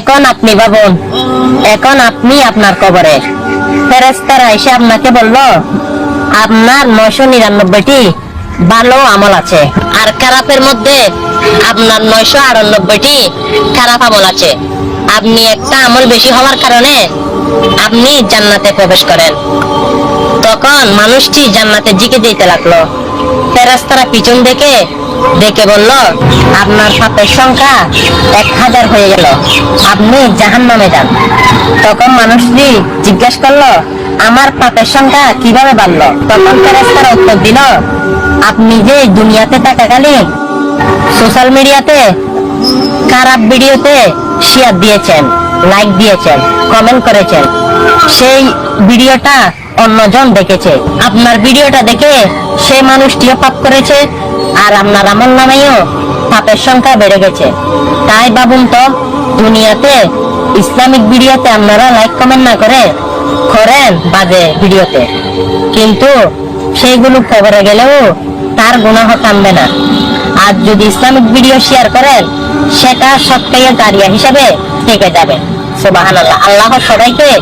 এখন আপনি ভাবুন এখন আপনি আপনার কবরে। ফেরেস্তারা এসে আপনাকে বলল, আপনার নয়শো নিরানব্বইটি ভালো আমল আছে, আর খারাপের মধ্যে আপনার নয়শো আটানব্বইটি খারাপ আমল আছে। আপনি একটা আমল বেশি হওয়ার কারণে আপনি জান্নাতে প্রবেশ করেন। তখন মানুষটি জান্নাতের দিকে যেতে লাগল ফেরাস্তারা পিছন দেখে দেখে বলল, আপনার পাপের সংখ্যা এক হাজার হয়ে গেল। আপনি জাহান নামে যান। তখন মানুষটি জিজ্ঞেস করল, আমার পাপের সংখ্যা কীভাবে বাড়লো? তখন ফেরাস্তারা উত্তর দিল, আপনি যে দুনিয়াতে থাকাকালীন সোশ্যাল মিডিয়াতে খারাপ ভিডিওতে শেয়ার দিয়েছেন, লাইক দিয়েছেন, কমেন্ট করেছেন, সেই ভিডিওটা অন্যজন দেখেছে। আপনার ভিডিওটা দেখে সে মানুষটিও পাপ করেছে আর আপনার আমল নামেও পাপের সংখ্যা বেড়ে গেছে। তাই ভাবুন তো, দুনিয়াতে ইসলামিক ভিডিওতে আপনারা লাইক কমেন্ট না করে করেন বাজে ভিডিওতে। কিন্তু সেইগুলো খবরে গেলেও তার গুণাহ থামবে না। আর যদি ইসলামিক ভিডিও শেয়ার করেন, সেটা সবটাই দাঁড়িয়া হিসাবে থেকে যাবে। আল্লাহ আল্লাহ সবাইকে